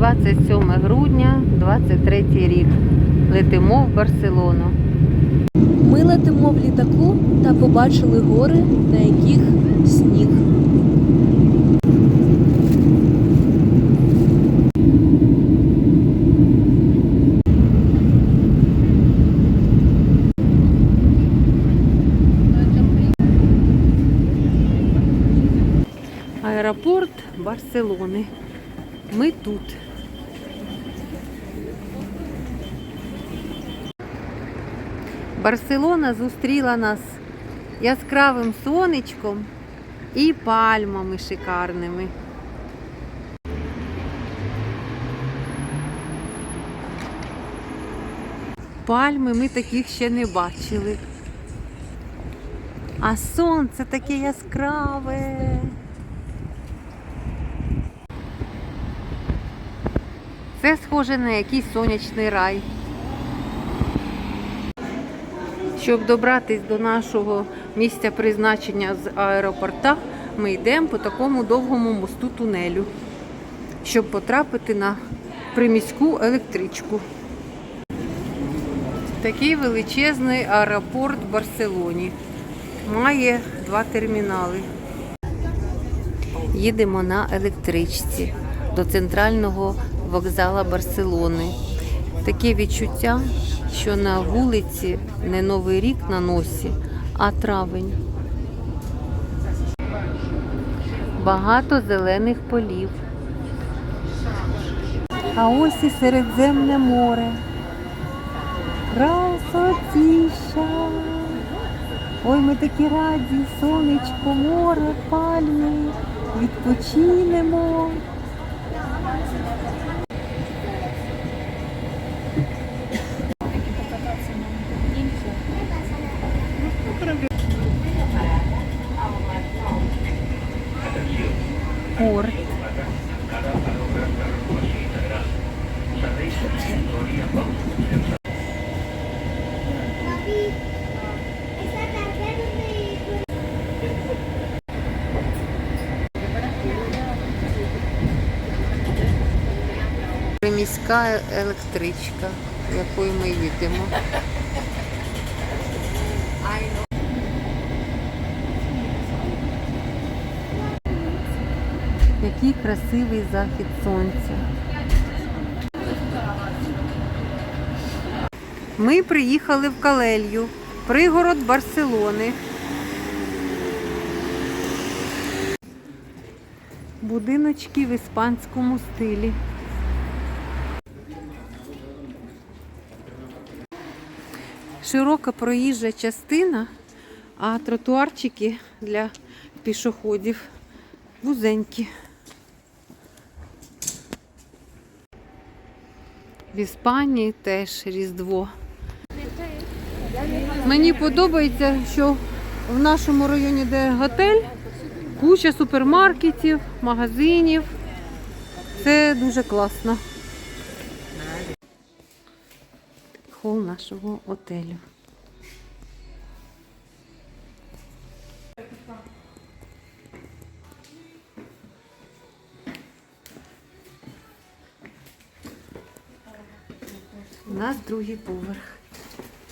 27 грудня, 23 рік. Летимо в Барселону. Ми летимо в літаку та побачили гори, на яких сніг. Аеропорт Барселони. Ми тут. Барселона зустріла нас яскравим сонечком і пальмами шикарними. Пальми ми таких ще не бачили. А сонце таке яскраве. Це схоже на якийсь сонячний рай. Щоб добратись до нашого місця призначення з аеропорта, ми йдемо по такому довгому мосту тунелю, щоб потрапити на приміську електричку. Такий величезний аеропорт в Барселоні. Має два термінали. Їдемо на електричці до центрального вокзала Барселони. Таке відчуття, що на вулиці не Новий рік на носі, а травень. Багато зелених полів. А ось і Середземне море. Красотіща. Ой, ми такі раді, сонечко, море, пальми, відпочинемо. Порт. Приміська електричка, якою ми їдемо. Який красивий захід сонця. Ми приїхали в Калелью, пригород Барселони. Будиночки в іспанському стилі. Широка проїжджа частина, а тротуарчики для пішоходів вузенькі. В Іспанії теж Різдво. Мені подобається, що в нашому районі, де готель, куча супермаркетів, магазинів. Це дуже класно. Хол нашого отелю. У нас другий поверх.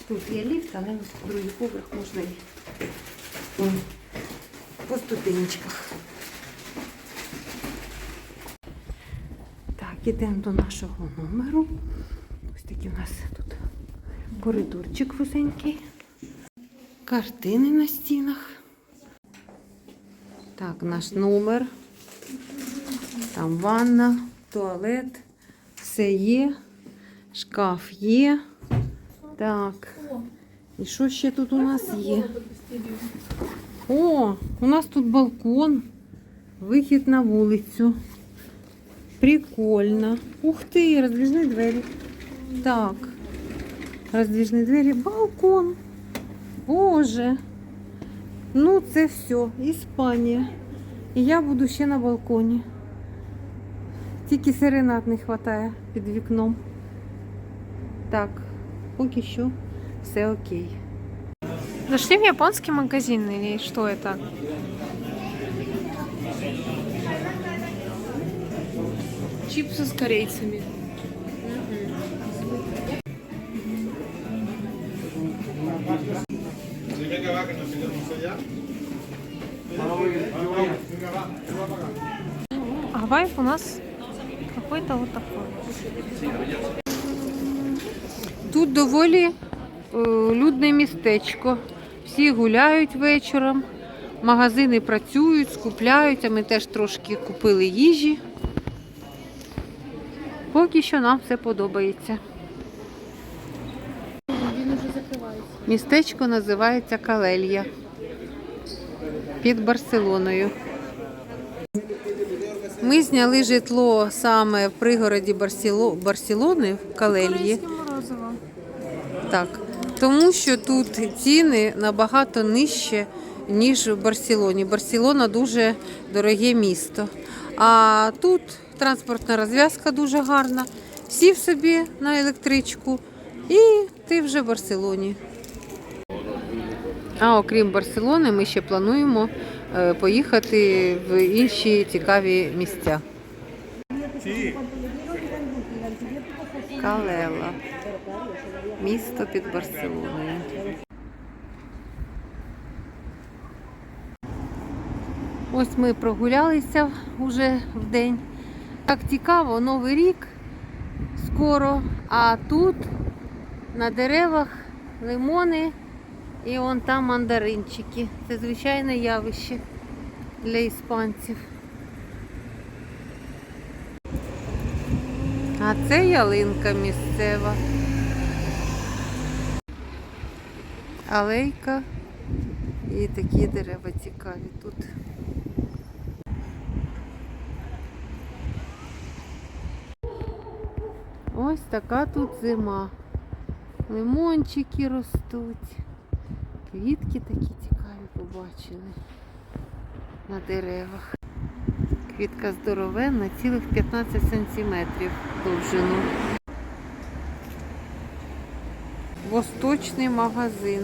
Тут є ліфт, але другий поверх можна і по ступенечках. Так, ідемо до нашого номеру. Ось такий у нас тут коридорчик вузенький. Картини на стінах. Так, наш номер. Там ванна, туалет. Все є. Шкаф є. Так. І що ще тут у нас є? О, у нас тут балкон. Вихід на вулицю. Прикольно. Ух ти, роздвижні двері. Так. Роздвижні двері. Балкон. Боже. Ну, це все. Іспанія. І я буду ще на балконі. Тільки серенад не вистачає під вікном. Так, поки що все окей. Зашли в японский магазин или что это? чипсы с корейцами. А вайб у нас какой-то вот такой. Тут доволі е, людне містечко. Всі гуляють вечором, магазини працюють, скупляються. Ми теж трошки купили їжі. Поки що нам все подобається. Містечко називається Калелья під Барселоною. Ми зняли житло саме в пригороді Барсело... Барселони в Калельї. Так, тому що тут ціни набагато нижче, ніж в Барселоні. Барселона дуже дороге місто. А тут транспортна розв'язка дуже гарна. Сів собі на електричку і ти вже в Барселоні. А окрім Барселони, ми ще плануємо е, поїхати в інші цікаві місця. Калела. Місто під Барселоною. Ось ми прогулялися вже в день. Так цікаво, Новий рік скоро, а тут на деревах лимони і вон там мандаринчики. Це звичайне явище для іспанців. А це ялинка місцева. Алейка і такі дерева цікаві тут. Ось така тут зима. Лимончики ростуть. Квітки такі цікаві побачили на деревах. Квітка здоровенна, цілих 15 сантиметрів довжину. Восточний магазин.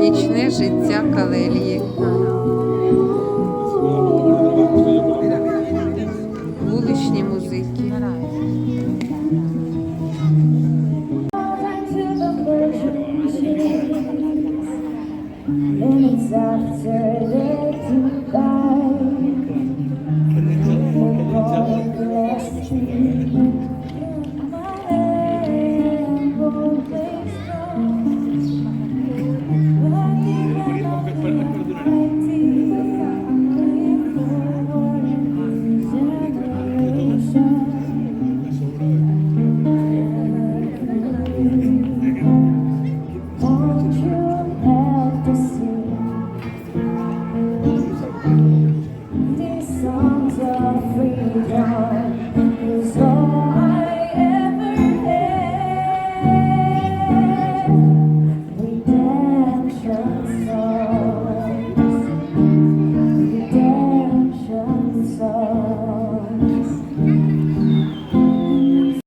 Нічне життя Калелії.